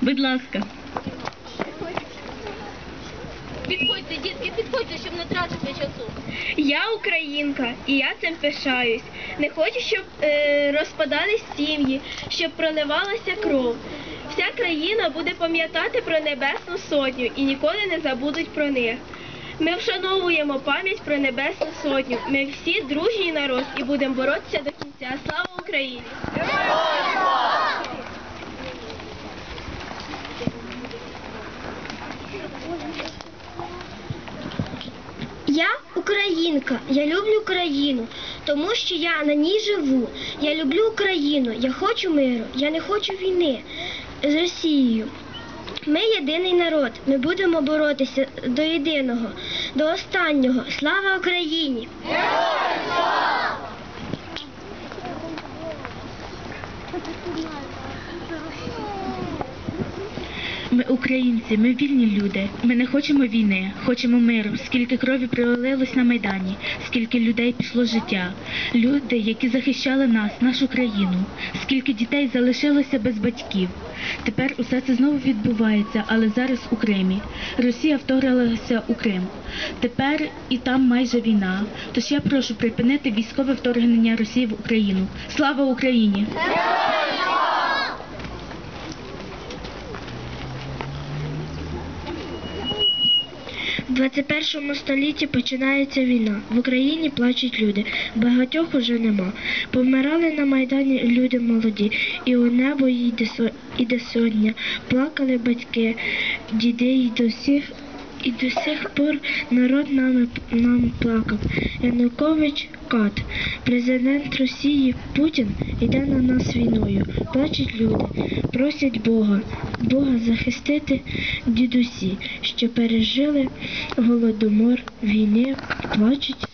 Будь ласка. Підходьте, дітки, підходьте, щоб не тратити часу. Я українка, і я цим пишаюсь. Не хочу, щоб е, розпадались сім'ї, щоб проливалася кров. Вся країна буде пам'ятати про Небесну Сотню і ніколи не забудуть про них. Ми вшановуємо пам'ять про Небесну Сотню. Ми всі дружній народ і будемо боротися до кінця. Слава Україні! Я українка, я люблю країну, тому що я на ній живу. Я люблю Україну, я хочу миру, я не хочу війни з Росією. Ми єдиний народ, ми будемо боротися до єдиного, до останнього. Слава Україні! Ми українці, ми вільні люди. Ми не хочемо війни, хочемо миру. Скільки крові пролилось на майдані, скільки людей пішло життя. Люди, які захищали нас, нашу країну, скільки дітей залишилося без батьків. Тепер усе це знову відбувається, але зараз у Кримі. Росія вторглася у Крим. Тепер і там майже війна. Тож я прошу припинити військове вторгнення Росії в Україну. Слава Україні! В 21 столітті починається війна. В Україні плачуть люди. Багатьох уже нема. Помирали на майдані люди молоді, і у небо йде, іде сотня. Плакали батьки, діди і до всіх. І до сих пор народ нами нам плакав. Янукович кат, президент Росії Путін йде на нас війною. Плачуть люди, просять Бога, Бога захистити дідусі, що пережили голодомор війни, плачуть